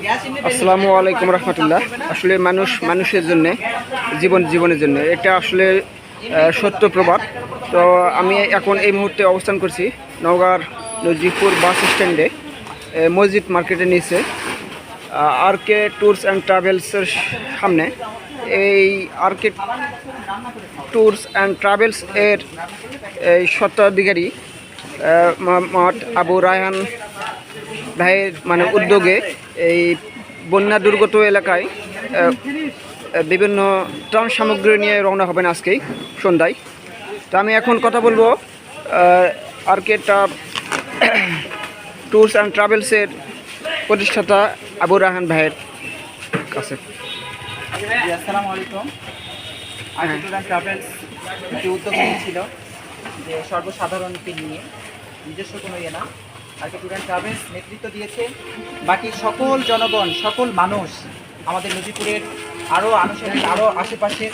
আসসালামু আলাইকুম রহমতুল্লাহ। আসলে মানুষ মানুষের জন্য, জীবন জীবনের জন্য। এটা আসলে সত্য প্রবাদ। তো আমি এখন এই মুহূর্তে অবস্থান করছি নওগাঁর নজিপুর বাস স্ট্যান্ডে মসজিদ মার্কেটের নিচে। আর কে ট্যুরস অ্যান্ড ট্রাভেলসের সামনে। এই R K tours and travels এর, এই স্বত্বাধিকারী মোহাম্মদ আবু রায়হান ভাইয়ের মানে উদ্যোগে এই বন্যা দুর্গত এলাকায় বিভিন্ন ত্রাণ সামগ্রী নিয়ে রওনা হবেন আজকেই সন্ধ্যায়। তো আমি এখন কথা বলব আর কে ট্যুরস অ্যান্ড ট্রাভেলসের প্রতিষ্ঠাতা আবু রাহান ভাইয়ের কাছে। আসসালামু আলাইকুম। ট্রাভেলস একটি উদ্যোগ নিয়েছিল যে সর্বসাধারণকে নিয়ে নিজস্ব কোনো ইয়ে না। আর্টিকুলার ট্রাভেলস নেতৃত্ব দিয়েছে। বাকি সকল জনগণ সকল মানুষ আমাদের নদীপুরের আরও আনুষঙ্গিক আরও আশেপাশে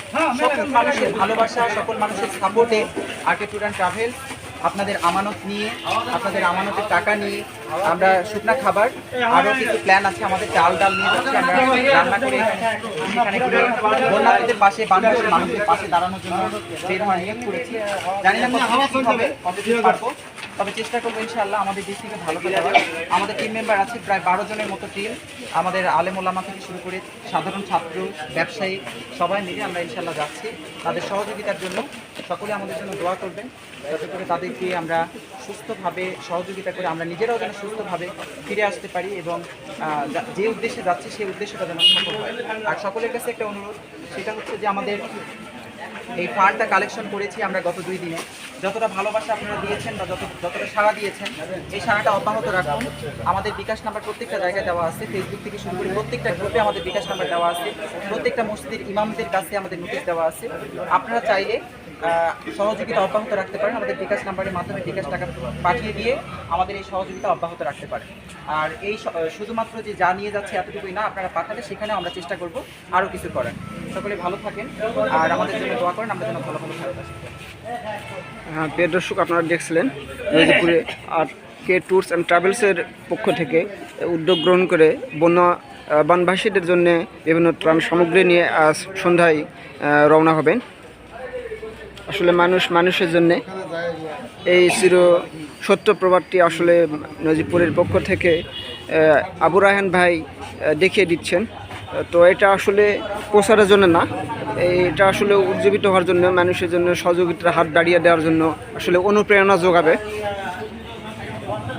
সকল মানুষের ভালোবাসা সকল মানুষের সাপোর্টে আর্টিকুলার ট্রাভেলস আপনাদের আমানত নিয়ে আপনাদের আমানতের টাকা নিয়ে আমরা শুকনা খাবার আরও কিছু প্ল্যান আছে আমাদের চাল ডাল নিয়ে যাচ্ছি আমরা। রান্না করে সেখানে গিয়ে বন্যার্থীদের পাশে বাংলাদেশের মানুষের পাশে দাঁড়ানোর জন্য বের হওয়ার নিয়োগ করেছি। জানি না কতদিন হবে কতদিন পারব। তবে চেষ্টা করব ইনশাআল্লাহ আমাদের দিক থেকে ভালো করে আমাদের টিম মেম্বার আছে প্রায় বারো জনের মতো টিম আমাদের আলেমোলামা থেকে শুরু করে সাধারণ ছাত্র, ব্যবসায়ী, সবাই মিলে আমরা ইনশাআল্লাহ যাচ্ছি। তাদের সহযোগিতার জন্য সকলে আমাদের জন্য দোয়া করবেন। যাতে করে তাদেরকে আমরা সুস্থভাবে সহযোগিতা করে আমরা নিজেরাও যেন সুস্থভাবে ফিরে আসতে পারি এবং যে উদ্দেশ্যে যাচ্ছি সেই উদ্দেশ্যটা যেন সফল হয়। আর সকলের কাছে একটা অনুরোধ, সেটা হচ্ছে যে আমাদের এই ফান্ডটা কালেকশন করেছি আমরা গত দুই দিনে। যতটা ভালোবাসা আপনারা দিয়েছেন বা যত যতটা সাড়া দিয়েছেন, এই সাড়াটা অব্যাহত রাখুন। আমাদের বিকাশ নাম্বার প্রত্যেকটা জায়গায় দেওয়া আছে। ফেসবুক থেকে শুরু করে প্রত্যেকটা গ্রুপে আমাদের বিকাশ নাম্বার দেওয়া আছে। প্রত্যেকটা মসজিদের ইমামদের কাছে আমাদের নোটিশ দেওয়া আছে। আপনারা চাইলে সহযোগিতা অব্যাহত রাখতে পারেন। আমাদের বিকাশ নাম্বারের মাধ্যমে বিকাশ টাকা পাঠিয়ে দিয়ে আমাদের এই সহযোগিতা অব্যাহত রাখতে পারেন। আর এই শুধুমাত্র যে যা নিয়ে যাচ্ছে এতটুকুই না, আপনারা পাঠালে সেখানে আমরা চেষ্টা করব আরও কিছু করার। ভালো থাকেন। আর আমাদের জন্য দোয়া করেন, আমরা যেন ভালো ভালো হ্যাঁ প্রিয় দর্শক, আপনারা দেখছিলেন নদীপুরে আর কে ট্যুরস অ্যান্ড ট্রাভেলসের পক্ষ থেকে উদ্যোগ গ্রহণ করে বন্যা বানভাসীদের জন্য বিভিন্ন ত্রাণ সামগ্রী নিয়ে আজ সন্ধ্যায় রওনা হবেন। আসলে মানুষ মানুষের জন্য এই চির সত্য প্রবাদটি আসলে নজিপুরের পক্ষ থেকে আবু রায়হান ভাই দেখিয়ে দিচ্ছেন। তো এটা আসলে প্রচারের জন্য না। এটা আসলে উজ্জীবিত হওয়ার জন্য, মানুষের জন্য সহযোগিতার হাত দাঁড়িয়ে দেওয়ার জন্য আসলে অনুপ্রেরণা যোগাবে।